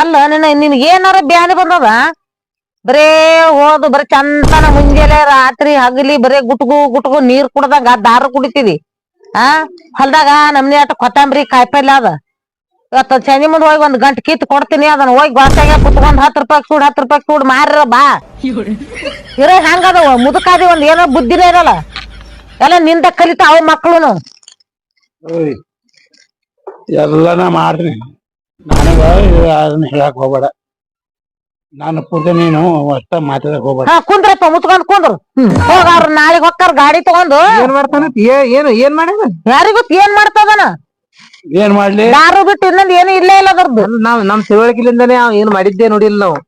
ಅಲ್ಲ, ನಿನ್ನ ನಿನ್ಗೆ ಏನಾರ ಬ್ಯಾನಿ ಬಂದದ? ಬರೇ ಹೋದು, ಬರೀ ಚಂದನ ಮುಂಜಾನೆ ರಾತ್ರಿ ಹಗಲಿ, ಬರೇ ಗುಟ್ಗು ಗುಟ್ಗು ನೀರ್ ಕುಡ್ದಾಗ ದಾರು ಕುಡಿತೀವಿ. ಆ, ಹೊಲ್ದಾಗ ನಮ್ನಿ ಅಟ ಕೊತ್ತಂಬರಿ, ಕಾಯಿಪಲ್ಲೆ ಅದ. ಇವತ್ತ ಸಂಜೆ ಮುಂದೆ ಹೋಗಿ ಒಂದ್ ಗಂಟೆ ಕಿತ್ ಕೊಡ್ತೀನಿ, ಅದನ್ನ ಹೋಗಿ ಗೊತ್ತಾಗ ಕುತ್ಕೊಂಡ್ ಹತ್ತು ರೂಪಾಯಿ ಸೂಡ್, ಹತ್ತು ರೂಪಾಯಿ ಸೂಡ್, ಮಾರ್ರ ಬಾ. ಇರೋ ಹೆಂಗದ ಮುದುಕಾದಿ ಒಂದ್ ಏನೋ ಬುದ್ಧಿನೇ ಇರಲ್ಲ. ಎಲ್ಲ ನಿಂದ ಕಲಿತ ಮಕ್ಳುನು. ಓಯ್, ಎಲ್ಲಾನ ಮಾಡ್ತೀನಿ ನನಗ ಅದನ್ನ ಹೇಳಕ್ ಹೋಗ್ಬೇಡ. ನಾನು ಪೂರ್ತಿ ನೀನು ಅಷ್ಟ ಮಾತಾಡಕ್ ಹೋಗ್ಬೇಡ. ಹಾ ಕುಂದ್ರಪ್ಪ ಮುಚ್ಕೊಂಡ್ ಕುಂದ್ರು. ಹೋಗ ಅವ್ರ ನಾಳೆಗ್ ಹೊಕ್ಕಾರ ಗಾಡಿ ತಗೊಂಡು. ಏನ್ ಮಾಡ್ತಾನ? ಏನು ಏನ್ ಮಾಡಿದ? ಯಾರಿಗೂ ಏನ್ ಮಾಡ್ತದನ ಏನ್ ಮಾಡ್ಲಿ? ಯಾರು ಬಿಟ್ಟು ಇನ್ನೊಂದ್ ಏನು ಇಲ್ಲೇ ಇಲ್ಲ ಅದ್ರದ್ದು. ನಾವ್ ನಮ್ ತಿಳುವಳಿಕೆಲಿಂದಾನೇ ಏನ್ ಮಾಡಿದ್ದೆ ನೋಡಿಲ್ಲ ನಾವು.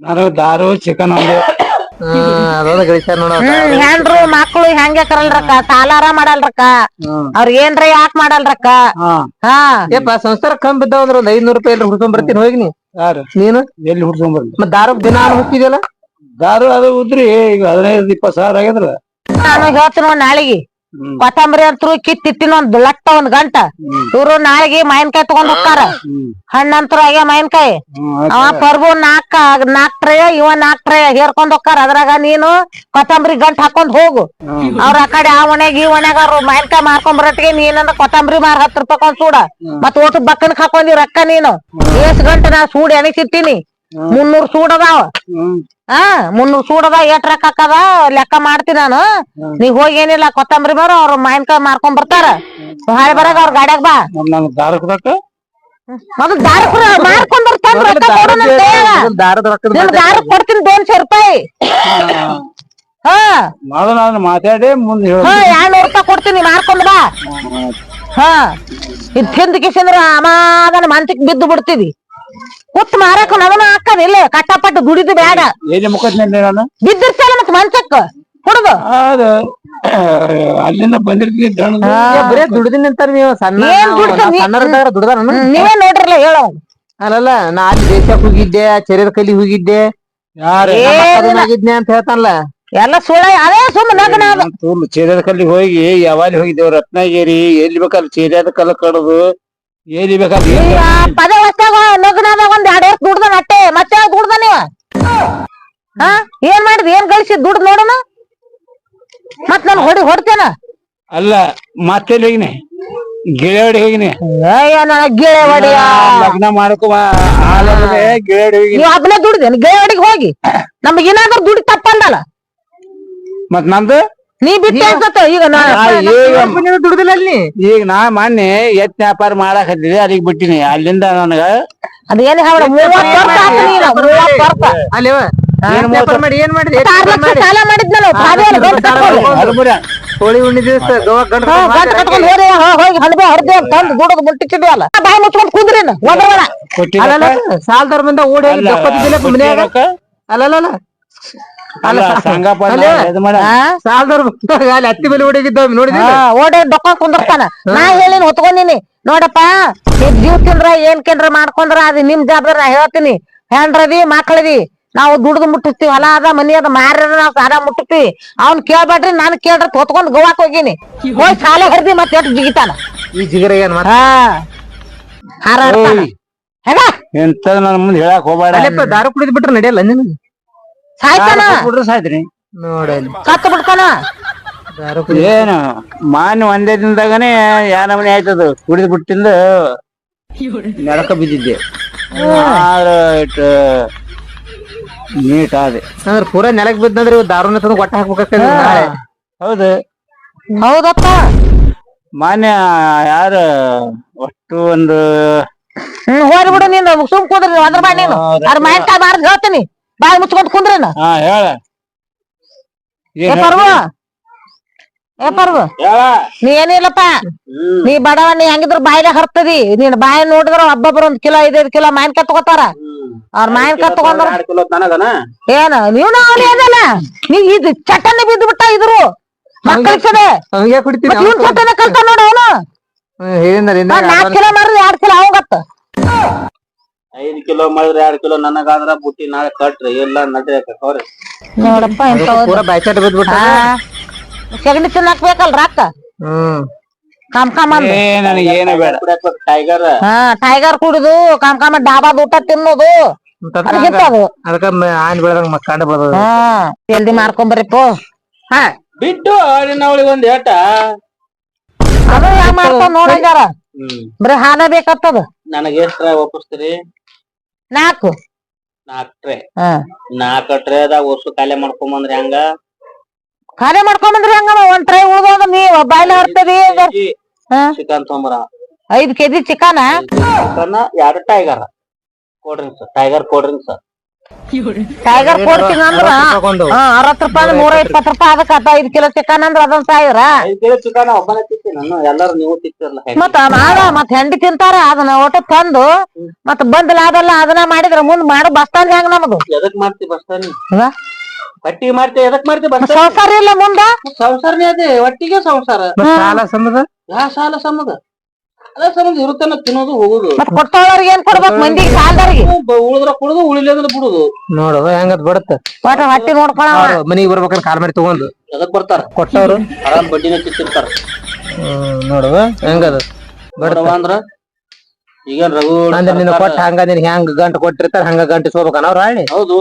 ನಾನು ದಾರು ಚಿಕನ್ ಒಂದು ಅದ ಗಳಿಸ್ಯಾರ ನೋಡ ಹ್ಮ್ ಹೆಣ್ರು ಮಕ್ಳು ಹೆಂಗೆ ಕರಲ್ರಕ್ಕ? ಸಾಲಾರ ಮಾಡಲ್ರಕ್ಕ? ಅವ್ರ ಏನ್ರ ಯಾಕ್ ಮಾಡಲ್ರಕ್ಕ? ಹಾ. ಯಪ್ಪ ಸಂಸಾರ ಕಮ್ಮಿ ಬಿದ್ದಾವ ಅಂದ್ರ ಒಂದ್ ಐದ್ನೂರ್ ರೂಪಾಯಿ ಎಲ್ರು ಹುಡ್ಕೊಂಡ್ ಬರ್ತೀನಿ ಹೋಗಿ ನೀ. ಯಾರು? ನೀನು? ಎಲ್ಲಿ ಹುಡ್ಕೊಂಬರ್ಲಿ ಮತ್ ದಾರು ದಿನ ಹುಟ್ಟಿದ್ಯಲ್ಲ? ದಾರು ಅದು ಉದ್ರಿ ಈಗ ಹದಿನೈದು ಇಪ್ಪತ್ತು ಸಾವಿರ ಆಗಿದ್ರ ನಾನು ಹೇಳ್ತೀನಿ ನೋಡ್ ನಾಳಿಗೆ. ಕೊತ್ತಂಬರಿ ಅಂತೂ ಕಿತ್ತಿಟ್ಟಿನ ಒಂದ್ ಲಟ್ಟ ಒಂದ್ ಗಂಟ. ಇವ್ರು ನಾಳೆಗೆ ಮಾವಿನಕಾಯಿ ತಗೊಂಡ್ ಹೋಗ್ತಾರ. ಹಣ್ಣಂತರು ಆಗ್ಯ ಮಾವಿನಕಾಯಿ? ಅವ ಪರ್ಬು ನಾಕ್ ನಾಕ್ ಟ್ರಯ ಟ್ರೇ ಇವ ನಾಕ್ ಟ್ರೇ ಹೇರ್ಕೊಂಡ್ ಹೋಗ್ತಾರ. ಅದ್ರಾಗ ನೀನು ಕೊತ್ತಂಬರಿ ಗಂಟ್ ಹಾಕೊಂಡ್ ಹೋಗು. ಅವ್ರ ಆ ಕಡೆ ಆ ಒಣಗಿ ಈ ಒಣಗ ಅವ್ರು ಮಾವಿನಕಾಯಿ ಮಾರ್ಕೊಂಡ್ ಬರಟ್ಟಿಗೆ ನೀನಂದ್ರ ಕೊತ್ತಂಬರಿ ಮಾರ್ ಹತ್ತು ರೂಪಾಯಿ ಒಂದ್ ಸೂಡ. ಮತ್ ಒಟ್ಟು ಬಕ್ಕನ್ ಹಾಕೊಂಡಿ ರೊಕ್ಕ ನೀನು. ಎಷ್ಟ್ ಗಂಟೆ ನಾ ಸೂಡ್ ಎಣಿಸಿಟ್ಟಿನಿ ಮುನ್ನೂರ್ ಸೂಡ್ ಅದಾವ. ಹಾ ಮುನ್ನೂರ್ ಸೂಡದ ಎಷ್ಟ್ ರೊಕ್ಕ ಹಾಕದ ಲೆಕ್ಕ ಮಾಡ್ತೀನಿ ನಾನು. ನೀ ಹೋಗಿ ಏನಿಲ್ಲ ಕೊತ್ತಂಬರಿ ಬರೋ ಅವ್ರ ಮಾವಿನಕಾಯಿ ಮಾರ್ಕೊಂಡ್ ಬರ್ತಾರ. ಹಾಳೆ ಬರಾಗ ಅವ್ರ ಗಾಡ್ಯಾಗ ಬಾ. ನನಗ್ ದಾರು ಕೊಡಕ ದಾರ ಮಾರ್ಕೊಂಡ್ ಬರ್ತಾನ ರೊಕ್ಕ ಕೊಡು ನನ್ ಕೈಯಾಗ. ನಿನ್ ದಾರ ಕೊಡ್ತೀನಿ ದೋನ್ಶೆ ರೂಪಾಯಿ. ಹಾ. ಮೊದಲು ನಾನು ಮಾತಾಡಿ ಮುಂದೆ ಹೇಳ. ಹಾ ಎರಡ್ನೂರ್ ರೂಪಾಯಿ ಕೊಡ್ತೀನಿ ಮಾರ್ಕೊಂಡ್ ಬಾ. ಹಾ. ಇದ್ ತಿಂದ ಕಿಸಿಂದ್ರ ಅಮಾದನ ಮಂತಿಗ್ ಬಿದ್ದು ಬಿಡ್ತೀವಿ ಕುತ್ ಅದನ್ನ ಹಾಕದ? ಇಲ್ಲ ಕಟ್ಟಪಟ್ಟು ದುಡಿದು ಬೇಡ ಎಲ್ಲಿ ಮುಖದ್ನಲ್ಲಿ ನಾನು? ಬಿದ್ದಿರ್ತಲ್ಲ ಮತ್ ಮಂಚಕ್ಕ ಹುಡುಗ ಅದು ಅಲ್ಲಿಂದ ಬಂದಿರ್ತೀವಿ ದಣದ ಬರೇ ದುಡ್ದಿನ ನಿಂತಾರ ನೀವು ಸಣ್ಣ ಏನ್ ದುಡ್ದ ನೀವೇ ನೋಡ್ರಲ್ಲ ಹೇಳೋ. ಅಲ್ಲಲ್ಲ ನಾ ಅಲ್ಲಿ ದೇಶಕ್ ಹೋಗಿದ್ದೆ ಚೆರಿದ ಕಲಿ ಹೋಗಿದ್ದೆ. ಯಾರ. ಆಗಿದ್ನೆ ಅಂತ ಹೇಳ್ತಾನಲ್ಲ. ಎಲ್ಲ ಸುಳ್ಳ ಅದೇ ಸುಮ್ಮ ನಗ್ನ ಅದ. ಚೇರಿಯದ ಕಲ್ಲಿ ಹೋಗಿ ಯಾವಾಗ ಹೋಗಿದ್ದೇವ್ ರತ್ನಗಿರಿ. ಎಲ್ಲಿ ಬೇಕಲ್ಲಿ ಚೇರ್ಯಾದ ಕಲ್ಲ ಕಡದು ಎಲ್ಲಿ ಬೇಕಾದ್ರೆ ಈ ಆ ಪದ ವರ್ಷದಾಗ ನಗ್ನಾದ ಒಂದ್ ಎರಡ್ ವರ್ಷ ದುಡ್ದ ಅಟ್ಟೆ ಮತ್ತೆ ದುಡ್ದ ನೀವ? ಹಾ? ಏನ್ ಮಾಡಿದ್ ಏನ್ ಗಳಿಸಿದ್ ದುಡ್ದು ನೋಡೋಣ? ಮತ್ ನಾನು ಹೊಡಿ ಹೊಡ್ತೇನ? ಅಲ್ಲ ಮತ್ತೆ ಹೋಗಿನಿ? ಗಿಳಿಯಾಡಿ ಹೋಗಿನಿ. ಅಯ್ಯ ನಾ ಗಿಳೆ ಹೊಡಿಯ ಲಗ್ನ ಮಾಡಕ ಆಲೇ ಗಿಳಿಯಾಡಿ ಹೋಗಿನಿ. ನೀವ್ ಒಬ್ನೇ ದುಡ್ದೇನ್ ಗಿಳೆ ಹೊಡಿಗ್ ಹೋಗಿ. ನಮ್ಗೆ ಏನಾದ್ರೂ ದುಡ್ಡು ತಪ್ಪಂದಲ್ಲ. ಮತ್ ನಂದು? ನೀ ಬಿಟ್ಟೆ ಅನ್ಸತ್ತ? ಈಗ ನಾ ದುಡ್ದಿಲ್ಲ ಅಲ್ಲಿ. ಈಗ ನಾ ಮೊನ್ನೆ ಎತ್ ವ್ಯಾಪಾರ ಮಾಡಕ್ ಹತ್ತಿದೆ ಅಲ್ಲಿಗೆ ಬಿಟ್ಟಿನಿ. ಅಲ್ಲಿಂದ ನನಗ ಅದ್ ಏನ್ ಹೇಳ ಮೂವತ್ ವರ್ಷ ಆತು ನೀನು. ಮೂವತ್ ವರ್ಷ. ಅಲ್ಲಿ ಏನ್ ವ್ಯಾಪಾರ ಮಾಡಿ ಏನ್ ಮಾಡಿದೆ? ಆರ್ ಲಕ್ಷ ಸಾಲ ಮಾಡಿದ್ನಲ್ಲ ಬಾದಿಯಲ್ಲಿ ಗಂಟ್ ಕಟ್ಕೊಂಡು. ಹಲ್ಬುರ ಹೋಳಿ ಉಣ್ಣಿದ ಗೋವಾ ಗಂಡ ಹಾ, ಗಂಟ್ ಕಟ್ಕೊಂಡು ಹೋದೆ ಹೋ- ಹೋಗಿ ಹಣಬೆ ಹೊಡೆದೆ ತಂದು ದುಡದ್ ಮುಟ್ಟಿಸಿದ್ವಿ ಅಲ್ಲ. ಬಾಯಿ ಮುಚ್ಕೊಂಡ್ ಕುಂದ್ರಿನ ಒದರಬೇಡ ಅಲ್ಲಲ್ಲ ಸಾಲ್ದಾರ್ ಬಂದ ಓಡಿ ಮನ್ಯಾಗ. ಅಲ್ಲಲ್ಲ ಅಲ್ಲ ಸಂಗಪ್ಪ ಇದು ಮಾಡ. ಸಾಲ್ದಾರ್ ಬಂದಾಗ ಅಲ್ಲಿ ಹತ್ತಿ ಬೆಲೆ ಓಡಿಗಿದ್ದ ನೋಡಿದಿಲ್ಲ ಓಡಿ ಡೊಕ್ಕೊಂಡ್ ಕುಂದಿರ್ತಾನ ನಾ ಹೇಳಿನಿ ಹೊತ್ಕೊಂಡಿನಿ. ನೋಡಪ್ಪ ಜೀವ ತಿಂದ್ರ ಏನ್ ಕೇಂದ್ರ ಮಾಡ್ಕೊಂಡ್ರ ಅದ್ ನಿಮ್ ಜವಾಬ್ದಾರಿ ನಾ ಹೇಳ್ತೀನಿ. ಹೆಣ್ರದಿ ಮಕ್ಳದಿ ನಾವು ದುಡ್ದು ಮುಟ್ಟಿಸ್ತೀವಿ. ಹೊಲ ಅದ ಮನಿ ಅದ ಮಾರ್ಯಾರ ನಾವ್ ಸಾಲ ಮುಟ್ಟಿಸ್ತೀವಿ. ಅವ್ನ್ ಕೇಳ್ಬೇಡ್ರಿ ನಾನ್ ಕೇಳ್ರ ಹೊತ್ಕೊಂಡ್ ಗೋವಾಕ್ ಹೋಗಿನಿ. ಹೋಗಿ ಸಾಲ ಹರಿದಿ ಮತ್ತೆ ಎಷ್ಟು ಜಿಗಿತಾನ? ಈ ಜಿಗರ ಏನ್ ಮಾಡ ಹಾರಾಡ್ತಾನ. ಎಂತ ನನ್ನ ಮುಂದೆ ಹೇಳಕ್ ಹೋಗ್ಬೇಡ. ದಾರು ಕುಡಿದ್ ಬಿಟ್ರೆ ನಡೆಯಲ್ಲ ನಿನಗೆ? ಸಾಯ್ತಾನ? ಸಾಯ್ತ್ರಿ? ಕತ್ತ ಬಿಡ್ತಾನ? ದಾರು ಏನು ಮಾನ್ ಒಂದೇ ದಿನದಾಗನೇ ಯಾರ ನಮನೆ ಆಯ್ತದ? ಕುಡಿದ್ ಬಿಟ್ಟಿಂದ ನಡಕ ಬಿದ್ದಿದ್ದೆ. ಆದ್ರ ಇಟ್ ನೀಟ್ ಆದೆ. ಅಂದ್ರೆ ಪೂರಾ ನೆಲಕ್ ಬಿದ್ದಂದ್ರೆ ಇವ್ ದಾರುನ ತಂದು ಒಟ್ಟ ಹಾಕ್ಬೇಕಾಗ್ತದೆ ನಾಳೆ? ಹೌದು. ಹೌದಪ್ಪ. ಮಾನ್ಯ ಯಾರ ಒಟ್ಟು ಒಂದು ಬಿಡು ನೀನು. ಸುಮ್ ಕೂದ್ರಿ ಅದ್ರ ಮಾಡಿ ನೀನು. ಅದ್ರ ಮಾಯನ್ಕಾಯಿ ಮಾರ್ದ್ ಹೇಳ್ತೀನಿ. ಬಾಯಿ ಮುಚ್ಕೊಂಡ್ ಕುಂದ್ರೇನ? ಹಾ ಹೇಳ. ಏ ಪರ್ವ? ಏ ಪರ್ವ? ಹೇಳ. ನೀ ಏನಿಲ್ಲಪ್ಪ ನೀ ಬಡವ ನೀ ಹೆಂಗಿದ್ರ ಬಾಯಿಲೆ ಹರ್ತದಿ. ನೀನ್ ಬಾಯಿ ನೋಡಿದ್ರ ಒಬ್ಬೊಬ್ರು ಒಂದ್ ಕಿಲೋ ಐದೈದು ಕಿಲೋ ಮಾವಿನಕಾಯಿ ತಗೋತಾರ. ಅವ್ರ ಮಾವಿನಕಾಯಿ ತಗೊಂಡ್ರ ಏನ? ನೀವ್ ಅವನೇ ಏನಲ್ಲ. ನೀ ಇದ್ ಚಟ್ಟನೆ ಬಿದ್ದು ಬಿಟ್ಟ ಇದ್ರು. ಮಕ್ಕಳ ಹಂಗೆ ಕುಡಿತೀನಿ ಇವ್ನ್ ಕಲ್ತ ನೋಡ ಅವನು. ನಾಲ್ಕು ಕಿಲೋ ಮಾರಿದ್ರೆ ಎರಡ್ ಕಿಲೋ ಅವಂಗತ್ತ. ಐದ್ ಕಿಲೋ ಮಾಡಿದ್ರೆ ಎರಡ್ ಕಿಲೋ ನನಗಾದ್ರ ಬುಟ್ಟಿ ನಾಳೆ ಕಟ್ರಿ ಇಲ್ಲ ನಡ್ರಿ ಅವ್ರಿ? ನೋಡಪ್ಪ ಎಂತ ಪೂರಾ ಬಾಯ್ಚಾಟ ಬಿದ್ಬಿಟ್ಟ ಸಗಣಿ ತಿನ್ನಕ್ ಬೇಕಲ್ ರಾಕ ಹ್ಮ್. ಕಾಮ್ ಕಾಮ್ ಏ ನನಗೆ ಏನು ಬೇಡ. ಟೈಗರ್ ಹಾ ಟೈಗರ್ ಕುಡಿದು ಕಾಮ್ ಕಾಮ ಡಾಬಾದ ಊಟ ತಿನ್ನೋದು. ಅದಕ್ಕಿಂತ ಅದು. ಅದಕ್ಕ ಆನ್ ಬೆಳದಂಗ ಮಕ್ಕಂಡ ಬರ್ತದ ಹಾ ಜಲ್ದಿ ಪೋ. ಹಾ ಬಿಟ್ಟು ಅವಳಿಗೆ ಒಂದ್ ಏಟ ಅದು ಯಾವ ಮಾಡ್ಕೊಂಡ್ ನೋಡಂಗಾರ ಬರೀ ಹಾನ ಬೇಕತ್ತದ ನನಗೆ ಎಷ್ಟ್ರ ಒಪ್ಪಿಸ್ತೀರಿ? ನಾಲ್ಕು ನಾಲ್ಕ್ ಟ್ರೇ ಹಾ. ನಾಲ್ಕ ಟ್ರೇದಾಗ ಒಸು ಕಾಲೆ ಮಾಡ್ಕೊಂಬಂದ್ರಿ ಹಂಗ? ಖಾಲಿ ಮಾಡ್ಕೊಂಬಂದ್ರಿ ಹಂಗ ಒಂದ್ ಟ್ರೈ ಉಳ್ದೋದ ನೀ ಬಾಯ್ಲೆ ಹರ್ತದಿ ಹಾ. ಚಿಕನ್ ತೊಂಬರ. ಐದ್ ಕೆಜಿ ಚಿಕನ್ ಚಿಕನ್ ಎರಡು Tiger cold drinks Tiger cold drinks Tiger ಕೊಡ್ತೀನಿ ಅಂದ್ರ ಅರವತ್ ರೂಪಾಯಿ. ನೂರ ಇಪ್ಪತ್ತು ರೂಪಾಯಿ ಅದಕ್ಕ ಆತ ಐದ್ ಕಿಲೋ ಚಿಕನ್ ಅಂದ್ರ ಅದೊಂದ್ ಸಾವಿರ. ಐದ್ ಕಿಲೋ ಚಿಕನ್ ಒಬ್ಬನೇ ತಿಂತೀನಿ ನಾನು ಎಲ್ಲಾರು ನೀವು ತಿಂತಿರಲ್ಲ ಮತ್ತ ಮಾಡ ಮತ್ ಹೆಂಡಿ ತಿಂತಾರ ಅದನ್ನ ಒಟ್ಟ ತಂದು ಮತ್ ಬಂದ್ ಲಾಭಲ್ಲ ಅದನ್ನ ಮಾಡಿದ್ರ ಮುಂದ್ ಮಾಡು ಬಸ್ತಾನ್ ಹೆಂಗ್ ನಮ್ದು? ಎದಕ್ ಮಾಡ್ತಿ ಎದಕ್ ಮಾಡ್ತಿ ಸಂಸಾರ ಇಲ್ಲ ಮುಂದ? ಸಂಸಾರನೇ ಅದೇ ಒಟ್ಟಿಗೆ ಸಂಸಾರ. ಸಾಲ ಸಮದ ಯಾ ಸಾಲ ಸಂಬಂಧ? ಅದ ಸಂಬಂಧ ಇರುತ್ತಾನ ತಿನ್ನೋದು ಹೋಗುದು. ಮತ್ ಕೊಟ್ಟವ್ರಿಗೆ ಏನ್ ಕೊಡ್ಬೇಕು? ಮಂದಿ ಸಾಲದವ್ರಿಗೆ? ಉಳಿದ್ರ ಕೊಡುದು ಉಳಿಲಿ ಅಂದ್ರೆ ಬಿಡುದು. ನೋಡು ಹೆಂಗದ್ ಬಿಡತ್ತ ಒಟ್ಟ ಹೊಟ್ಟಿ ನೋಡ್ಕೊಳವ ಮನಿಗ್ ಬರ್ಬೇಕಾದ್ರೆ ಕಾಲ್ ಮಾಡಿ ತಗೊಂಡು. ಅದಕ್ ಬರ್ತಾರ. ಕೊಟ್ಟವ್ರು? ಆರಾಮ್ ಬಡ್ಡಿನ ತಿಂತಿರ್ತಾರ. ಹ್ಮ್ ನೋಡುವ ಹೆಂಗದ? ಬಡವ ಅಂದ್ರ ಈಗ ರಘು ಅಂದ್ರೆ ನಿನ್ನ ಕೊಟ್ಟ ಹಂಗ ನಿನ್ ಹೆಂಗ್ ಗಂಟ ಕೊಟ್ಟಿರ್ತಾರ ಹಂಗ ಗಂಟ ಸೋಬೇಕನ ಅವ್ರ ಹಳ್ಳಿ ಹೌದು.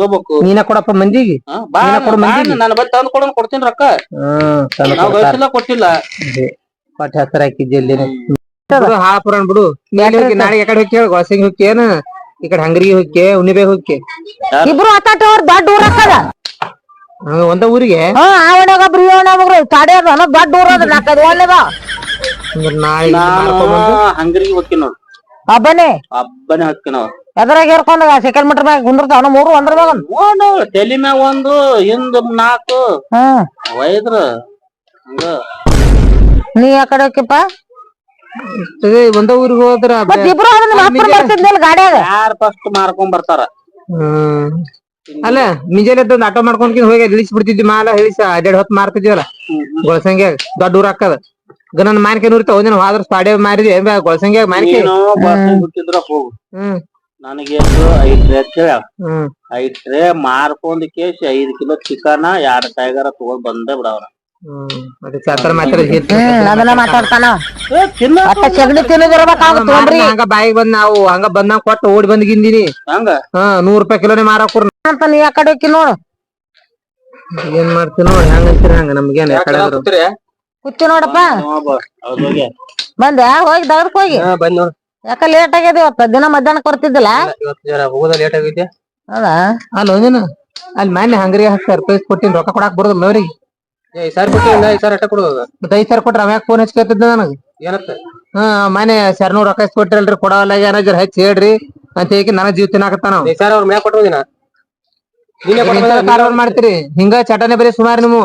ಹೋಗ್ಬೇಕು ನೀನ ಕೊಡಪ್ಪ ಮಂದಿಗೆ? ಬಾ ನೀನ ಕೊಡು ಬಾ, ಮಂದಿಗೆ. ನನ್ನ ಬಳಿ ತಂದು ಕೊಡೋನ್ ಕೊಡ್ತೀನಿ ರೊಕ್ಕ. ನಾವ್ ಕೊಟ್ಟಿಲ್ಲ. ಕೊಟ್ಟ ಹೆಸರ ಹಾಕಿದ್ದೆಲ್ಲಿ ಜಲ್ದಿ ಬಿಡು ಹಾಪುರಾಣ ಬಿಡು. ಮೇಲೆ ಹೋಗಿ ನಾಳೆ ಈ ಕಡೆ ಹೋಗಿ ಹೋಗಿ ಏನ ಈ ಕಡೆ ಹಂಗರಿಗೆ ಹೋಗಿ ಉಣಿಬೆ ಹೋಗಿ ಇಬ್ರು ಆತಾಟ ಅವ್ರ ದೊಡ್ಡ ಊರ ಹಾಕದ ಒಂದ ಊರಿಗೆ? ಹಾ ಆವಣಗ ಒಬ್ರು ಇವಣಗ ತಡೆ ಅದ ದೊಡ್ಡ ಊರ ಅದ ನಾಲ್ಕೈದು ಒಳ್ಳೇದ ಅಂದ್ರ ನಾಳೆ ನೋಡು. ಎದ್ರಾಗ ಹೇರ್ಕೊಂಡ ಸೆಕೆಂಡ್ ಮೀಟರ್ ಮ್ಯಾಗ ಕುಂದಿರ್ತಾವ ಮೂರು ಒಂದ್ರ ಮ್ಯಾಗ ಒಂದ್. ನೋಡು ತಲಿ ಮ್ಯಾಗ ಒಂದು ಹಿಂದ್ ನಾಲ್ಕು. ಹಂಗ. ನೀ ಆ ಕಡೆ ಒಂದ ಊರಿಗೆ ಹೋದ್ರ ಮತ್ ಇಬ್ರು ಅದನ್ನ ಮಾತ್ರ ಬರ್ತಿದ್ನಿಲ್ಲ ಗಾಡ್ಯಾಗ? ಯಾರ್ ಫಸ್ಟ್ ಮಾರ್ಕೊಂಡ್ ಬರ್ತಾರ? ಹ್ಮ್. ಅಲ್ಲ ಮುಂಜಾನೆ ಎದ್ದು ಒಂದ್ ಆಟೋ ಮಾಡ್ಕೊಂಡ್ ಹೋಗಿ ಇಳಿಸಿ ಬಿಡ್ತಿದ್ವಿ ಮಾಲ ಇಳಿಸ ಎರಡ್ ಹೊತ್ತು ಮಾರ್ತಿದ್ವಲ್ಲ ಗೊಳಸಂಗ್ಯಾಗ ದೊಡ್ಡ ಊರ್ ಹಾಕದ. ಗನನ್ ಮಾನ್ಕೆ ನೂರಿತಾವ ಒಂದಿನ ಹೋದ್ರ ಮಾರಿದ್ವಿ. ಗೊಳಸಂಗ್ಯಾಗ ಮಾನ್ಕೆ? ನೀನು ಬಸ್ ಬಿಟ್ಟಿದ್ರ ಹೋಗು. ಹ್ಮ್. ನನಗೆ ಎಷ್ಟು ಐದ್ ಟ್ರೇ ಕೇಳ ಹ್ಮ್. ಐದ್ ಟ್ರೇ ಮಾರ್ಕೊಂಡ್ ಕೇಶ್ ಐದ್ ಕಿಲೋ ಚಿಕನ್ ಎರಡ್ ಟೈಗರ್ ತಗೊಂಡ್ ಬಂದೇ ಬಿಡವ್ರ. ಬಾಯಿಗೆ ಬಂದ್ ನಾವು ಹಂಗ ಬಂದಾಗ ಕೊಟ್ಟು ಓಡಿ ಬಂದ್ ಗಿಂದಿನಿ. ಹಂಗ? ಹಾ ನೂರ್ ರೂಪಾಯಿ ಕಿಲೋನೇ ಮಾರಾಕೂರ್ ಅಂತ ನೀ ಆ ಕಡೆ ಹೋಗಿ ನೋಡು. ಏನ್ ಮಾಡ್ತೀನಿ ನೋಡಿ ಹಂಗ ಅಂತೀರಿ ಹಂಗ ನಮ್ಗೇನ್ ಯಾಕಡೆ ಕುತ್ತಿ ನೋಡಪ್ಪ. ಬಂದ ಹೋಗಿ ದಗದಕ್ ಹೋಗಿ. ಬಂದ್ ನೋಡ್. ಯಾಕ ಲೇಟ್ ಆಗ್ಯದ ಇವತ್ತ? ದಿನ ಮಧ್ಯಾಹ್ನ ಬರ್ತಿದ್ದಿಲ್ಲ ಇವತ್ತು ಲೇಟ್ ಆಗೈತೆ. ಅಲ್ಲ ಒಂದಿನ ಅಲ್ಲಿ ಮಾನ್ಯ ಹಂಗರಿಗೆ ಹತ್ತು ರೂಪಾಯಿ ಕೊಟ್ಟಿನಿ ರೊಕ್ಕ ಕೊಡಾಕ್ ಬರೋದಿಲ್ಲ ಅವ್ರಿಗೆ. ಐದ್ ಸಾವಿರ ಕೊಟ್ಟಿಲ್ಲ ಐದ್ ಸಾವಿರ ಅಟ್ಟ ಕೊಡೋದ ಮತ್ತೆ ಐದ್ ಸಾವಿರ ಕೊಟ್ರ ಅವ ಯಾಕೆ ಫೋನ್ ಹಚ್ಕೊತಿದ್ದ ನನಗೆ? ಏನತ್ತ ಹಾ ಮನೆ ಸರ್ನೂರ್ ರೊಕ್ಕ ಎಷ್ಟ್ ಕೊಟ್ಟಿರಲ್ರಿ ಕೊಡವಲ್ಲ ಏನ ಜರ ಹಚ್ಚಿ ಹೇಳ್ರಿ. ಅಂತ ಹೇಳಿ ನನ್ನ ಜೀವ ತಿನ್ನಾಕತ್ತಾನ ಐದ್ ಸಾವಿರ ಅವ್ರ ಮ್ಯಾಗ ಕೊಟ್ಟೋದಿನ ಕಾರವಾರ ಮಾಡ್ತೀರಿ? ಹಿಂಗ ಚಟನೆ ಬರೀ ಸುಮಾರು ನೀವು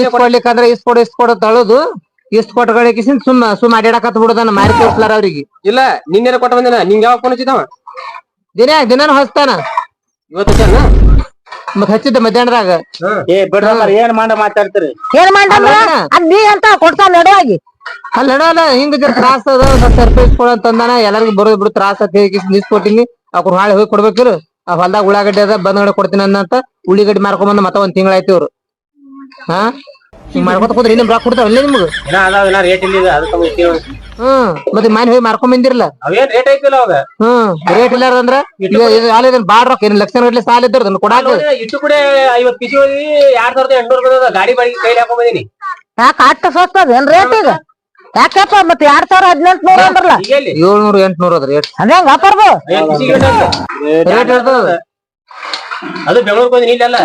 ಇಷ್ಟ್ ಕೊಡ್ಲಿಕ್ಕಂದ್ರ ಇಷ್ಟ್ ಕೊಡು ಇಷ್ಟ್ ಕೊಡು ತಳದು. ಇಷ್ಟ್ ಕೊಟ್ಟಗಳಿಕಿಸಿನ್ ಸುಮ್ಮ ಸುಮ್ಮ ಅಡ್ಯಾಡಕತ್ ಬಿಡುದನ್ನ ಮಾರಿ ತೋರ್ಸ್ಲಾರ ಅವ್ರಿಗೆ. ಇಲ್ಲ ನಿನ್ನೆ ಕೊಟ್ಟ ಬಂದಿನ ನಿಂಗ ಯಾವಾಗ ಫೋನ್ ಹಚ್ಚಿದವ ದಿನ ದಿನಾನು ಹಚ್ತಾನ. ಇವತ್ತು ಹಚ್ಚಾನ ಮತ್ ಹಚ್ಚಿದ್ದ ಮಧ್ಯಾಹ್ನದಾಗ? ಏ ಬಿಡ್ರಲ್ಲ ಏನ್ ಮಾಡ ಮಾತಾಡ್ತೀರಿ? ಏನ್ ಮಾಡ್ತ ಅದ್ ನೀ ಅಂತ ಕೊಡ್ತಾನ ನಡುವಾಗಿ ಅಲ್ಲಿ ನಡೋಲ್ಲ ಹಿಂಗ ತ್ರಾಸ ಅದ ಅಂತಂದಾನ ಎಲ್ಲರಿಗೂ ಬರೋದ್ ಬಿಡು ತ್ರಾಸ ಅಂತ ಹೇಳಿ ನಿಸ್ ಕೊಟ್ಟಿನಿ. ಅವ್ರು ಹಾಳೆ ಹೋಗಿ ಕೊಡ್ಬೇಕಿರು ಆ ಹೊಲ್ದಾಗ ಉಳ್ಳಾಗಡ್ಡಿ ಅದ ಬಂದ್ ಕೊಡ್ತೀನಿ ಅನ್ನಂತ ಉಳ್ಳಿಗಡ್ಡಿ ಮಾರ್ಕೊಂಬಂದ್ ಮತ್ತ ಒಂದ್ ತಿಂಗಳಾಯ್ತು ಇವ್ರು. ಹಾ? ಹಿಂಗ್ ಮಾಡ್ಕೊತ ಹೋದ್ರೆ ಇನ್ನೇನ್ ರೊಕ್ಕ ಕೊಡ್ತಾವಲ್ಲ ನಿಮ್ಗ? ಇನ್ನ ಅದಾವ ಇನ್ನ ರೇಟ್ ಇಲ್ಲ ಅದಕ್ಕೆ ಹೋಗ್ತೀವಿ ಹ್ಮ್ ಮತ್ತೆ ಮನೆ ಹೋಗಿ ಮಾರ್ಕೊಂಡ್ ಬಂದಿರಲ್ಲ? ಅವೇನ್ ರೇಟ್ ಐತಿಲ್ಲ ಅವಾಗ? ಹ್ಮ್ ರೇಟ್ ಇಲ್ಲ ಅಂದ್ರ ಆಲೇ ಬಾಳ್ ರೊಕ್ಕ ಏನ್ ಲಕ್ಷ ಗಟ್ಲೆ ಸಾಲ ಇದ್ದರ ಅದನ್ನ ಕೊಡಾಕ? ಇಟ್ಟು ಕೂಡ ಐವತ್ ಪಿಸಿ ಎರಡ್ ಸಾವಿರದ ಎಂಟ್ನೂರು ಬಂದದ ಗಾಡಿ ಬಾಡಿಗೆ ಕೈಲಿ ಹಾಕೊಂಡ್ ಬಂದಿನಿ. ಯಾಕ ಅಟ್ಟ ಸೋಸ್ತದ ಏನ್ ರೇಟ್ ಈಗ? ಯಾಕಪ್ಪ ಮತ್ತೆ ಎರಡ್ ಸಾವಿರ ಹದಿನೆಂಟು ನೂರ ಅಂದ್ರಲ್ಲ? ಏಳ್ನೂರು ಎಂಟ್ನೂರ್ ಅದ ರೇಟ್ ಅದ? ರೇಟ್ ಇರ್ತದ ಅದು ಬೆಂಗಳೂರು ಬಂದ್ ಇಲ್ಲಲ್ಲ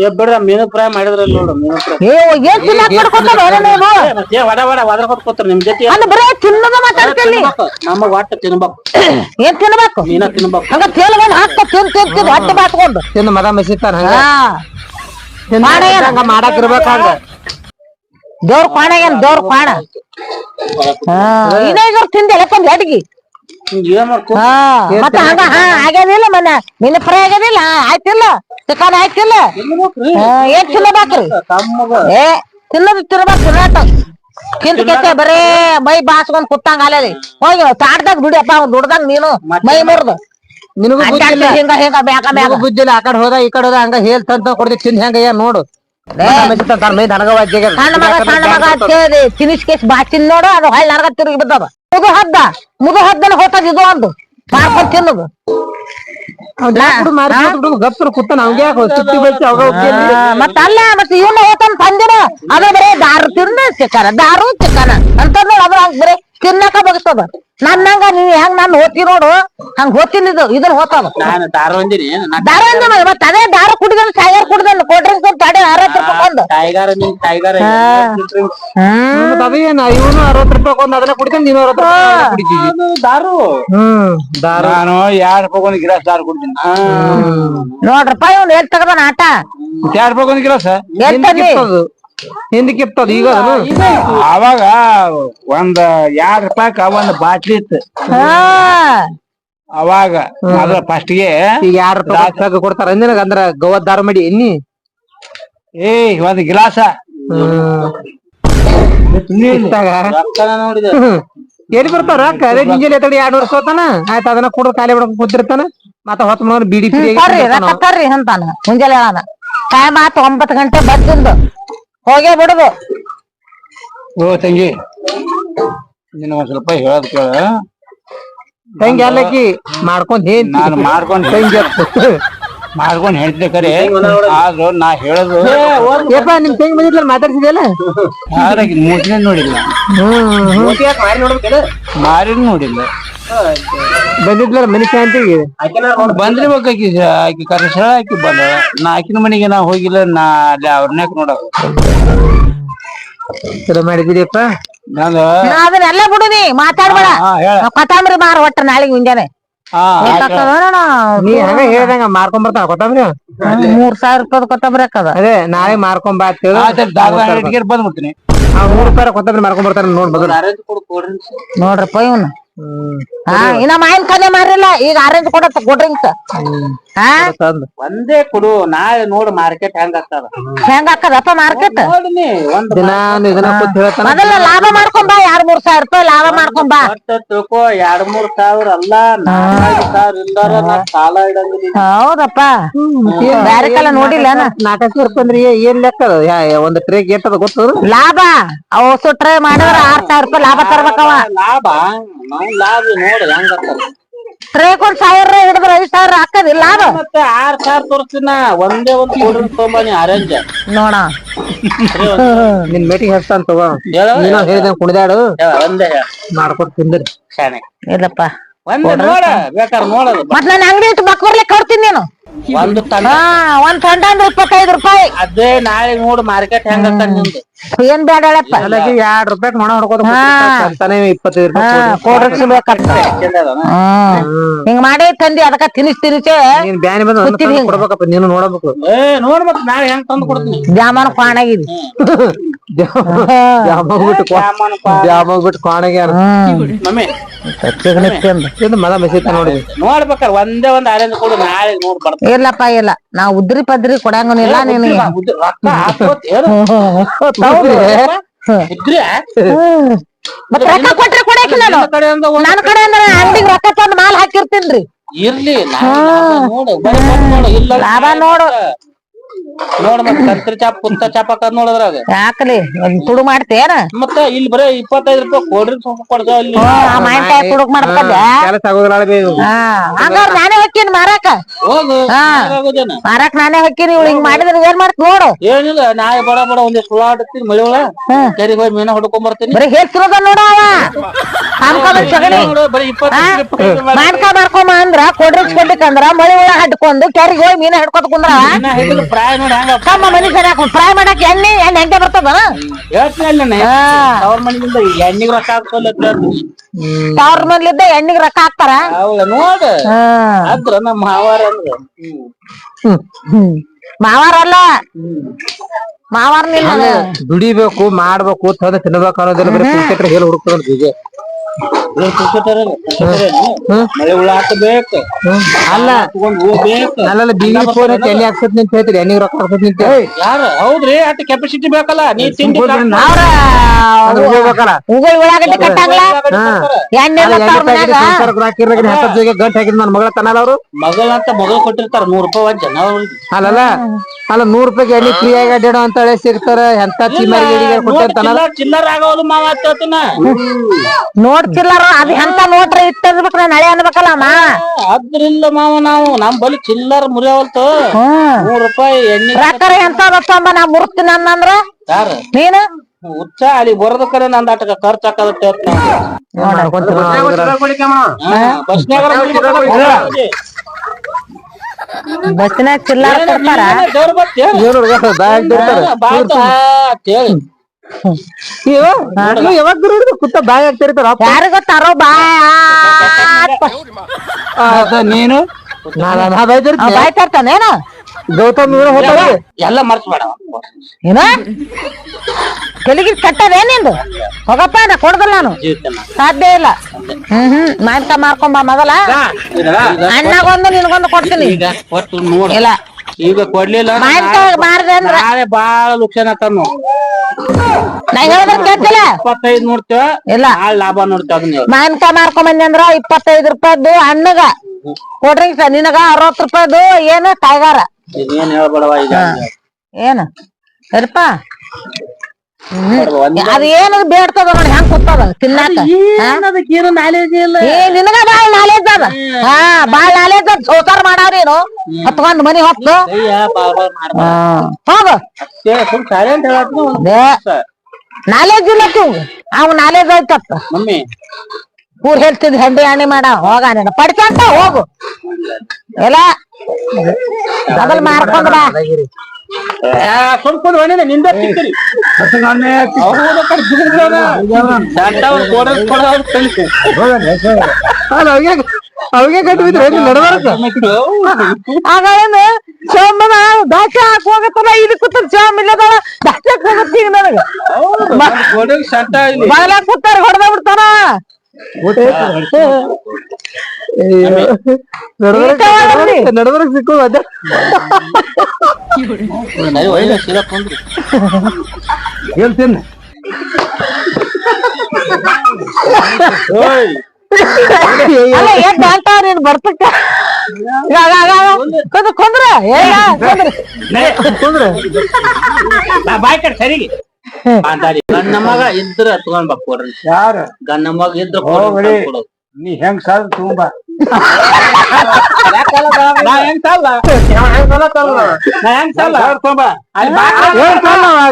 ಏ ಬಿಡ್ರ ಮೀನು ಫ್ರೈ ಮಾಡಿದ್ರಲ್ಲ ನೋಡು ಮೀನು ಫ್ರೈ ಏ ಏನ್ ತಿನ್ನಕ್ ಮಾಡ್ಕೊತಾರ ನೀವು ಏ, ಮತ್ತೆ ಏ ವಡ ವಡ ವದ್ರ ಕೊಟ್ಕೋತಾರ ನಿಮ್ ಜೊತೆ. ಅಲ್ಲ ಬರೇ ತಿನ್ನದ ಮಾತಾಡ್ತೀನಿ. ನಮಗ್ ಒಟ್ಟ ತಿನ್ಬೇಕು. ಏನ್ ತಿನ್ಬೇಕು? ಮೀನ ತಿನ್ಬೇಕು. ಹಂಗ ತೇಲ್ಗೊಂಡ್ ಹಾಕ್ತ ತಿನ್ ತಿನ್ ತಿನ್ ಹೊಟ್ಟೆ ಬಾತ್ಕೊಂಡು ತಿಂದು ಮದ ಮೆಸಿತಾರ ಹಂಗ. ಹಾ. ತಿಂದ ಹಂಗ ಮಾಡಾಕ್ ಇರ್ಬೇಕಾಗ ದೇವ್ರ ಪಾಣ ಏನ್? ದೇವ್ರ ಪಾಣ. ಇನ್ನ ಈಗ ತಿಂದೆ ಲೆಕ್ಕೊಂದ್ ಅಡ್ಗಿ. ಹಾ. ಮತ್ತ ಹಂಗ ಹಾ ಆಗ್ಯದಿಲ್ಲ ಮನೆ. ನಿನ್ನ ಫ್ರೈ ಆಗ್ಯದಿಲ್ಲ ಆಯ್ತಿಲ್ಲ. ಚಿಕನ್ ಆಯ್ತಿಲ್ಲ. ಏನ್ ತಿನ್ನಬೇಕ್ರಿ? ಏ ತಿನ್ನದು ತಿನ್ಬೇಕು ತಿನ್ನಾಟ. ತಿಂತ ಬರೇ ಮೈ ಬಾಸ್ಕೊಂಡ್ ಕುತ್ತಂಗ ಅಲ್ಲರಿ ಹೋಗಿ ತಾಡ್ದಾಗ ದುಡಿಯಪ್ಪ ದುಡ್ದಂಗ ನೀನು ಮೈ ಮುರ್ದು. ನಿನಗೂ ಬುದ್ಧಿ ಇಲ್ಲ. ಹಿಂಗ ಹಿಂಗ ಬ್ಯಾಕ ಬ್ಯಾಕ. ನಿನಗೂ ಬುದ್ಧಿ ಇಲ್ಲ. ಆ ಕಡೆ ಹೋದ ಈ ಕಡೆ ಹೋದ ಹಂಗ ಹೇಳ್ ತಂತ ಕೊಡ್ದಿ ತಿಂದ ಹೆಂಗ ಏನ್ ನೋಡು. ಸಣ್ಣ ಮಗ ಸಣ್ಣ ಮಗ ಅಂತ ತಿನಿಸ್ ಕೇಸ್ ಬಾಚಿನ್ ನೋಡು ಅದು ಹಳ್ಳಿ ನನಗ ತಿರುಗಿ ಬಿದ್ದದ. ಮುದು ಹದ್ದ. ಮುದು ಹದ್ದನ ಹೋತದ ಇದು ಒಂದು ಮಾಡ್ಕೊಂಡ್ ತಿನ್ನೋದು. ಕೂತಾನ ಅವ್ನ್ಗೆ ಯಾಕೆ ಅವಾಗ ಮತ್ತ ಅಲ್ಲ ಮತ್ತ ಇವನ್ನ ಹೋತಾನ ತಂದಿನ ಅದ ಬರೇ ದಾರು ತಿನ್ನ ಚಿಕ್ಕನ ದಾರು ಚಿಕ್ಕನ ಅದ್ರ ಹಂಗ್ ಬರೇ ತಿನ್ನಕ ಬಗಸ್ತದ. ನನ್ನಂಗ ನೀವ್ ಹೆಂಗ್ ನಾನು ಹೋತಿ ನೋಡು. ಹಂಗ ಹೋತಿನ ಇದು ಇದ್ರ ಹೋತದ ನಾನು ದಾರ ಬಂದಿನಿ ದಾರು ಅಂದ ಮತ್ತ ಅದೇ ದಾರು ಕುಡಿದನ್ ಟೈಗರ್ ಕುಡಿದನ್ ಕೋಲ್ಡ್ ಡ್ರಿಂಕ್ಸ್ ತಡೆ ಅರವತ್ತು ರೂಪಾಯಿ ಒಂದು. ಟೈಗರ್ ನಿನ್ ಟೈಗರ್ ಹ್ಮ್ ಮತ್ತ್ ಅದೇನ ಇವನು ಅರವತ್ ರೂಪಾಯಿ ಒಂದ್ ಅದನ್ನ ಕುಡಿತೀನಿ ನೀನು ಅರವತ್ ರೂಪಾಯಿ ಕುಡಿತೀವಿ. ದಾರು. ಹ್ಮ್. ದಾರ. ನಾನು ಎರಡ್ ರೂಪಾಯಿ ಒಂದು ಗಿಲಾಸ್ ದಾರು ಕುಡ್ತೀನಿ. ನೋಡ್ರಪ್ಪ ಇವ್ನು ಎಲ್ ತಗದಾನ ಆಟ? ಎರಡ್ ರೂಪಾಯಿ ಒಂದು ಗಿಲಾಸ್? ಹಿಂದಕ್ಕೆ ಈಗ ಅವಾಗ ಒಂದ್ ಎರಡ್ ರೂಪಾಯಿಕ ಒಂದ್ ಬಾಟ್ಲಿ ಇತ್ತು. ಅವಾಗ ಅದ್ರ ಫಸ್ಟ್ಗೆ ಈಗ ಎರಡ್ ರೂಪಾಯಿ ಕೊಡ್ತಾರ. ಅಂದಿನ ಅಂದ್ರ ಗವತ್ ದಾರ ಮಾಡಿ ಎನ್ನಿ ಏ ಒಂದ್ ಗಿಲಾಸ. ಎಲ್ಲಿ ಬರ್ತಾರ ಕರೆ ಡಿಂಜಲ್ ಎತ್ತಡಿ ಎರಡ್ ವರ್ಷ ಹೋತಾನ ಆಯ್ತು ಅದನ್ನ ಕುಡ್ದು ಖಾಲಿ ಬಿಡಕ್ ಕೂತಿರ್ತಾನ? ಮತ್ತ ಹೊತ್ತು ಮಗನ ಬಿಡಿ ಅಂತಾನ. ಮುಂಜಾನೆ ಹೇಳಾನ ಟೈಮ್ ಆತ ಒಂಬತ್ತು ಗಂಟೆ ಬಸ್ಸಿಂದು ಹೋಗೇ ಬಿಡುದು? ಓ ತಂಗಿ. ನಿನ್ನ ಒಂದ್ ಸ್ವಲ್ಪ ಹೇಳದ್ ಕೇಳ. ತಂಗಿ ಅಲ್ಲಕ್ಕಿ ಮಾಡ್ಕೊಂಡ್ ಏನ್ ನಾನು ಮಾಡ್ಕೊಂಡ್ ತಂಗಿ ಮಾಡ್ಕೊಂಡ್ ಹೇಳ್ತಿದ್ದೆ ಕರೆ. ಆದ್ರೂ ನಾ ಹೇಳೋದು ಯಪ್ಪ ನಿಮ್ ತಂಗಿ ಬಂದಿದ್ಲ ಮಾತಾಡ್ಸಿದ್ಯಲ್ಲ ಯಾರಾಗಿ ಮೂರ್ತಿನೇ ನೋಡಿಲ್ಲ. ಮಾರಿ ನೋಡಿಲ್ಲ. ಬಂದಿದ್ಲ ಮನಿ ಅಂತ ಬಂದಿರ್ಬೇಕು ಆಕಿ ಆಕಿ ಕರೆಸ ಆಕಿ ಬಂದ. ನಾ ಆಕಿನ ಮನೆಗೆ ನಾ ಹೋಗಿಲ್ಲ ನಾ ಅಲ್ಲಿ ಅವ್ರನ್ಯಾಕ ನೋಡ ಚಲೋ ಮಾಡಿದಿರಿಯಪ್ಪ ನಾನು ನಾ ಅದನ್ನೆಲ್ಲ ಬಿಡುನಿ ಮಾತಾಡ್ಬೇಡ. ಹಾ ಹೇಳ. ನಾವ್ ಕೊತ್ತಂಬರಿ ಮಾರ ಒಟ್ಟ ನಾಳೆಗ್ ಮುಂಜಾನೆ? ನೀ ಹಂಗ ಹೇಳ್ದಂಗ ಮಾರ್ಕೊಂಡ್ ಬರ್ತಾನ ಕೊತ್ತಂಬ್ರಿ ಮೂರ್ ಸಾವಿರ ರೂಪಾಯಿ ಕೊತ್ತಂಬರಿ ಹಾಕದ. ಅದೇ ನಾಳೆ ಮಾರ್ಕೊಂಡ್ ಬಾ ಬಂದ್ಬಿಡ್ತೀನಿ. ಆ ಮೂರ್ ರೂಪಾಯಿ ಕೊತ್ತಂಬ್ರಿ ಮಾರ್ಕೊಂಡ್ ಬರ್ತಾರ ನೋಡ್ಬೋದು ನೋಡ್ರಪ್ಪ ಇವನು. ಹಾ ಇನ್ನ ಮಾವಿನ ಕಲೆ ಮಾರಿಲ್ಲ ಈಗ ಆರೆಂಜ್ ಕೊಡತ್ತ ಕೋಲ್ಡ್ ಹಾ? ತಂದ್. ಒಂದೇ ಕೊಡು ನಾಳೆ ನೋಡು ಮಾರ್ಕೆಟ್ ಹೆಂಗ ಆಗ್ತದ. ಹೆಂಗ ಹಾಕದಪ್ಪ ಮಾರ್ಕೆಟ್? ಮೊದಲ ಲಾಭ ಮಾಡ್ಕೊಂಡ್ ಬಾ ಎರಡ್ ಮೂರ್ ಸಾವಿರ ರೂಪಾಯಿ ಲಾಭ ಮಾಡ್ಕೊಂಡ್ ಬಾ. ಮತ್ತೆ ತಿಳ್ಕೊ ಎರಡ್ ಮೂರ್ ಸಾವಿರ ಅಲ್ಲ ಸಾವಿರ ಇಲ್ದಾರ ಸಾಲ ಇಡಂಗಿಲ್ಲ ಹೌದಪ್ಪ. ಬ್ಯಾರೆ ಕಾಲ ನೋಡಿಲ್ಲ ನಾಲ್ಕು ಸಾವಿರ ರೂಪಾಯಿ ಅಂದ್ರೆ ಏ- ಏನ್ ಲೆಕ್ಕ ಒಂದ್ ಟ್ರೇ ಎಟ್ಟದ ಗೊತ್ತದ? ಲಾಭ. ಅವ್ ಸುಟ್ರೆ ಮಾಡಿದ್ರ ಆರ್ ಸಾವಿರ ರೂಪಾಯಿ ಲಾಭ ತರ್ಬೇಕವ. ಲಾಭ. ನಾವ್ ಲಾಭ ನೋಡು ಹೆಂಗ್ ಆಗ್ತದ ಟ್ರೇಕ್ ಒಂದ್ ಸಾವಿರ ಹಿಡಿದ್ರ ಐದ್ ಸಾವಿರ ಹಾಕದಿಲ್ಲ ಲಾಭ ಮತ್ತೆ ಆರ್ ಸಾವಿರ ತೋರಿಸ್ತೀನ ಒಂದೇ ಒಂದ್ ಕೂಲ್ ತೊಗೊಂಬನಿ ಅರೇಂಜ್ ನೋಡ. ನಿನ್ ಮೀಟಿಂಗ್ ಹಚ್ತಾನ ತಗೋ. ನೀನು ಹೇಳಿದ ಕುಣಿದಾಡು. ಒಂದೇ ಮಾಡ್ಕೊಟ್ ತಿಂದ್ರಿ. ಶಾನೆ ಇಲ್ಲಪ್ಪ. ಒಂದೇ ನೋಡ ಬೇಕಾದ್ರೆ ನೋಡೋದು. ಮತ್ ನಾನು ಅಂಗಡಿ ಇಟ್ಟು ಬಕ್ಕೋರ್ಲಿಕ್ಕೆ ಕೊಡ್ತೀನಿ ನೀನು. ಒಂದು ಹಾ ಒಂದ್ ತಂಡ ಅಂದ್ರೆ ಇಪ್ಪತ್ತೈದು ರೂಪಾಯಿ. ಅದೇ ನಾಳೆ ನೋಡು ಮಾರ್ಕೆಟ್ ಹೆಂಗ ಏನ್ ಬೇಡ ಹೇಳಪ್ಪ. ಎರಡ್ ರೂಪಾಯಿ ಮೊಣ ಹೊಡ್ಕೋತ. ಅಂತಾನೆ ಇಪ್ಪತ್ತೈದು ರೂಪಾಯಿ ಹಿಂಗ್ ಮಾಡೇ ತಂದಿ ಅದಕ್ಕ ತಿನಿಸ್ ತಿನಿಸೆ ನೀನ್ ಬ್ಯಾನಿ ಬಂದು ಕೊಡ್ಬೇಕಪ್ಪ ನೀನು ನೋಡಬೇಕು. ಏ ನೋಡ್ಬೇಕು ನಾಳೆ ಹೆಂಗ್ ತಂದು ಕೊಡ್ತೀನಿ. ಜಾಮಾನು ಕಾಣಾಗಿದಿ ನೋಡ್ಬೇಕಾರ ಒಂದೇ ಒಂದ್ ಅರೇಂಜ್ ಕೊಡು ನಾಳೆ ನೋಡ್ ಬರ್ತೀನಿ ಇಲ್ಲಪ್ಪ ಇಲ್ಲ. ನಾವ್ ಉದ್ರಿ ಪದ್ರಿ ಕೊಡಂಗಿಲ್ಲ ನಿನಗೆ. ರೊಕ್ಕ ಕೊಟ್ರೆ ನಾನು. ನಿನ್ನ ಕಡೆ ಅಂದ್ರೆ ಅಂಗಡಿಗೆ ರೊಕ್ಕ ತಂದ್ ಮಾಲ್ ಹಾಕಿರ್ತೀನ್ರಿ. ಇರ್ಲಿ ಲಾಭ ನೋಡು. ನೋಡು ಮತ್ ಕಂತ್ರಿ ಚಾಪ್ ಕುಂತ ಚಾಪ್ ಹಾಕದ್ ನೋಡದ್ರಾಗ ಯಾಕಲಿ? ಒಂದ್ ತುಡು ಮಾಡ್ತೇನ ಮತ್ತ ಇಲ್ಲಿ ಬರೀ ಇಪ್ಪತ್ತೈದು ರೂಪಾಯಿ ಕೊಡ್ರಿ ಡ್ರಿಂಕ್ಸ್ ಕೊಡ್ತಾವ ಇಲ್ಲಿ ಮಾವಿನಕಾಯಿ ಕೆಲಸ ಹಂಗಾರ ನಾನೇ ಹೊಕ್ಕೀನಿ ಮಾರಾಕ. ಹೋಗು. ಆಗೋದೇನ? ಮಾರಾಕ್ ನಾನೇ ಹೊಕ್ಕೀನಿ ಇವಳು ಹಿಂಗ್ ಮಾಡಿದ್ರೆ ಏನ್ ಮಾಡ್ತ ನೋಡು. ಏನಿಲ್ಲ ನಾಳೆ ಬಡ ಬಡ ಒಂದ್ ಸುಳ ಆಡತ್ತೀನಿ ಮಳಿ ಹುಳ ಕರಿ ಹೋಗಿ ಮೀನ ಹೊಡ್ಕೊಂಡ್ ಬರ್ತೀನಿ. ಬರೀ ಹೇಳ್ತಿರೋದ ನೋಡ ಅವ. ಹಾಮ್ಕೊಂಡ್ ಚಗಣಿ ನೋಡು, ಬರೀ ರೂಪಾಯಿ ಮಾಡಿ ಮಾನ್ಕಾಯಿ ಮಾರ್ಕೊಂಬ ಅಂದ್ರ ಕೊಡ್ರಿ ಕೊಡ್ಲಿಕ್ಕಂದ್ರ ಮಳಿ ಹುಳ ಹಡ್ಕೊಂಡು ಕೆರಿಗೆ ಹೋಗಿ ಮೀನ ಹಿಡ್ಕೊತ ಕುಂದ್ರ ಫ್ರೈ ನೋಡಿ ಹೆಂಗ. ತಮ್ಮ ಮನಿ ಸರಿಯಾಕ ಫ್ರೈ ಮಾಡಕ್ ಎಣ್ಣೆ ಎಣ್ಣೆ ಹೆಂಗೆ ಬರ್ತದ? ಹೇಳ್ತೀನಿ ಅವ್ರ ಮನೆಯಿಂದ ಎಣ್ಣಿಗೆ ರೊಕ್ಕ ತವ್ರ ಮನ್ಲಿದ್ದ ಎಣ್ಣೆಗೆ ರೊಕ್ಕ ಹಾಕ್ತಾರ? ಹೌದ ನೋಡು. ಅದ್ರ ನಮ್ಮ ಮಾವಾರ ಅಲ್ಲ ಹ್ಮ್. ಮಾವಾರಲ್ಲ ಮಾವಾರ ದುಡಿಬೇಕು ಮಾಡ್ಬೇಕು ತಂದ ತಿನ್ಬೇಕು ಅನ್ನೋದಿಲ್ಲ ಬರೀ ಹೇಳಿ ಹುಡುಕ್ತದ ಬೀಜ ಅಲ್ಲ. ಅಲ್ಲಲ್ಲ ಬೀಗಿ ಫೋನ್ ಹಾಕ್ಸತ್ ನಿಂತ ಹೇಳ್ತೀರಿ? ಎಣ್ಣಿಗೆ ರೊಕ್ಕ ಹಾಕ್ಸತ್ ನಿಂತ ಯಾರ? ಹೌದ್ರಿ ಅಟ್ ಕೆಪಾಸಿಟಿ ಬೇಕಲ್ಲ. ನೀ ತಿಂಡಿ ಹೋಗ್ಬೇಕಲ್ಲ. ಗಂಟ್ ಹಾಕಿದ್ ನನ್ನ ಮಗಳ ಅವ್ರು? ಮಗಳ ಅಂತ ಮಗಳು ಕೊಟ್ಟಿರ್ತಾರ ನೂರ್ ರೂಪಾಯಿ ಜನ ಅಲ್ಲಲ್ಲ ಅಲ್ಲ ನೂರ್ ರೂಪಾಯಿ ಎಣ್ಣೆ ಫ್ರೀ ಆಗಿ ಅಡ್ಡಾಡೋ ಅಂತ ಹೇಳಿ ಸಿಗ್ತಾರ ಎಂತ ಚಿಲ್ಲರ್ ಆಗೋದು ಮಾವ ಹತ್ತನ ನೋಡ್ತಿಲ್ಲಾರ ಅದ್ ಎಂತ ನೋಡ್ರಿ? ಇಟ್ಟಿರ್ಬೇಕ್ರ ನಳೆ ಅನ್ಬೇಕಲ್ಲ ಮಾ. ಅದ್ರಿಲ್ಲ ಮಾವ ನಾವು ನಮ್ ಬಲಿ ಚಿಲ್ಲರ್ ಮುರಿಯವಲ್ತು ನೂರ್ ರೂಪಾಯಿ ಎಣ್ಣೆ ರೊಕ್ಕರ ಎಂತ ಬತ್ತಂಬ ನಾ ಮುರ್ತೀನಿ ಅನ್ನಂದ್ರ ಯಾರ? ನೀನು? ಹುಚ್ಚ ಅಲ್ಲಿ ಬರೋದ ಕರೆ ನಂದ ಆಟಕ ಖರ್ಚ್ ಹಾಕದತ್ತೆ ಬಸ್ನ್ಯಾಗ ಚಿಲ್ಲರ್ ಚಿಲ್ಲಾರ ಕೊಡ್ತಾರ? ಯಾವಾಗ ಯಾವಾಗ ಕುತ್ತ ಬಾಯ್ ಆಗ್ತಿರ್ತಾರ ಯಾರು ಗೊತ್ತಾರೋ ಬಾ. ನೀನು? ಬಾಯ್ ತರ್ತಾನೇನ ಗೌತಮ್ ಇವ್ರು ಹೋಗ್ತಾರ ಎಲ್ಲ ಮರ್ಸ್ಬೇಡ ಏನ? ಕೆಲಿಗಿ ಕಟ್ಟದೇನಿಂದು ಹೋಗಪ್ಪ ನಾ ಕೊಡ್ದಲ್ಲ ನಾನು. ಸಾಧ್ಯ ಇಲ್ಲ. ಹ್ಮ್ ಹ್ಮ್ ಮಾನ್ಕ ಮಾರ್ಕೊಂಬ ಮೊದಲ ಅಣ್ಣಗೊಂದು ನಿನ್ಗೊಂದು ಕೊಡ್ತೀನಿ. ಈಗ ಒಟ್ಟು ನೋಡ. ಇಲ್ಲ. ಈಗ ಕೊಡ್ಲಿಲ್ಲ ಮಾನ್ಕಾಯ ಮಾರ್ದೆ ಅಂದ್ರ ನಾಳೆ ಬಾಳ ಲುಕ್ಷನ್ ಆತನು ನಾ ಹೇಳಿದ್ರ ಕೇಳ್ತಿಲ್ಲ? ಇಪ್ಪತ್ತೈದ್ ನೋಡ್ತೇವ ಇಲ್ಲ. ನಾಳೆ ಲಾಭ ನೋಡ್ತೇವ ಅದನ್ನ ಹೇಳು. ಮಾರ್ಕೊಂಡ್ ಬಂದಿ ಅಂದ್ರ ಇಪ್ಪತ್ತೈದು ರೂಪಾಯ್ದು ಹಣ್ಣಗ. ಕೊಡ್ರಿ ನಿನಗ ಅರವತ್ ರೂಪಾಯ್ದು ಏನು ಟೈಗರ್ ಏನ್ ಹೇಳ್ಬೇಡವ ಈಗ ಏನ? ಸರಿಪಾ? ಅದ ಏನದು ಬೇಡ್ತದ ನೋಡಿ ಹೆಂಗ್ ಕೂತದ ತಿನ್ನಾಕ. ಹಾ? ಏನು ನಾಲೇಜ್ ಇಲ್ಲ. ಏ ನಿನಗ ಬಾಳ ನಾಲೇಜ್ ಅದ. ಹಾ ಬಾಳ ನಾಲೇಜ್ ಅದ. ಸೋತಾರ ಮಾಡಾವ್ರೇನು ಹತ್ಕೊಂಡ್ ಮನಿ ಹೊತ್ತು. ಹೋಗು. ನಾಲೇಜ್ ಇಲ್ಲ ತಿಂಗ್ ಅವ್ ನಾಲೇಜ್ ಮಮ್ಮಿ. ಊರ್ ಹೇಳ್ತಿದ್ ಹೆಂಡಿ ಹಣ್ಣಿ ಮಾಡ ಹೋಗ ನೀನು. ಪಡ್ಕಂತ ಹೋಗು. ಎಲ್ಲ. ಮೊದಲ್ ಮಾರ್ಕೊಂಡ್ ಬಾ. ಕುಂದ್ ಹೊಣಿನ ನಿಂದ ತಿಂತೀರಿ. ಅವಿಗೆ ಕಟ್ಟಿ ಬಿದ್ರೆ ನಡಬಾರತ್ತ ಆಗ ಏನು ಸೋಮನ ದಾಸೆ ಹಾಕಿ ಹೋಗತ್ತಲ್ಲ ಇದು ಕೂತ ಸೋಮ್ ಇಲ್ಲದವ ದಾಸೆ ಹೋಗತ್ತೀಗ ನನಗ. ಕೂತಾರ ಹೊಡೆದ ಬಿಡ್ತಾನ ನಡಬರಕ್ ಸಿಕ್ಕು ಅದ ಏನ್ ಅಂತಾರ ನೀನ್ ಬರ್ತಕ್ಕ? ಕುಂದ್ರ? ಬಾಯ್ ಕಡೆ ಸರಿಗೆ. ಮಾತಾಡಿ ಗಂಡ ಮಗ ಇದ್ರ ತಗೊಂಡ್ ಕೊಡ್ರಿ. ಯಾರ? ಗಂಡ ಮಗ ಇದ್ರ. ನೀ ಹೆಂಗ್ ಸಾಲ ತುಂಬ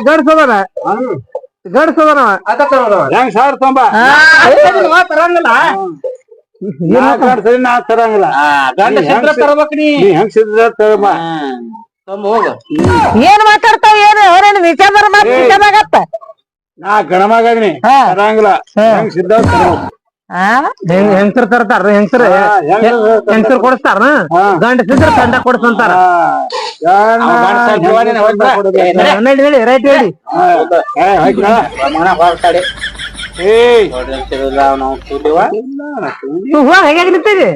ಗಡ್ಸೋದನ ಹೆಂಗ್ ಸಾವಿರ ತೊಂಬ ತರಂಗಿಲ್ಲ ಸರಿ ನಾ ತರಂಗಿಲ್ಲ. ಗಂಡ ಸಿದ್ರ ತರ್ಬೇಕ್ ನೀ. ನೀ ಹೆಂಗ್ ಸಿದ್ರ ತರಮ್ಮ ಹೋಗ. ಏನ್ ಮಾತಾಡ್ತಾವ ವಿಚಾರ ಮಾತು ವಿಚಾರಾಗತ್ತ ನಾ ಗಣಮಗನಿ ಹಾ. ತರಂಗಿಲ್ಲ. ಹೆಂಗ್ ಆ? ಹೆಂಗಸರ್ ತರ್ತಾರ ಹೆಂಗಸರ್? ಹೆಂಗಸರ್ ಕೊಡಿಸ್ತಾರ? ಗಂಡಸಿದ್ರ ಕಂಡ ಕೊಡ್ಸಂತಾರ ಹೋಗ್ ನಡೆ. ರೈಟ್ ಹೇಳಿ ಮನ ಹೊರತಾಡಿ ಏಯ್. ನೋಡ್ರಿ ಅಂತಿರಲ್ಲ ನಾವು ಕೂಡಿವ ಹೇಗೆ ನಿಂತೀರಿ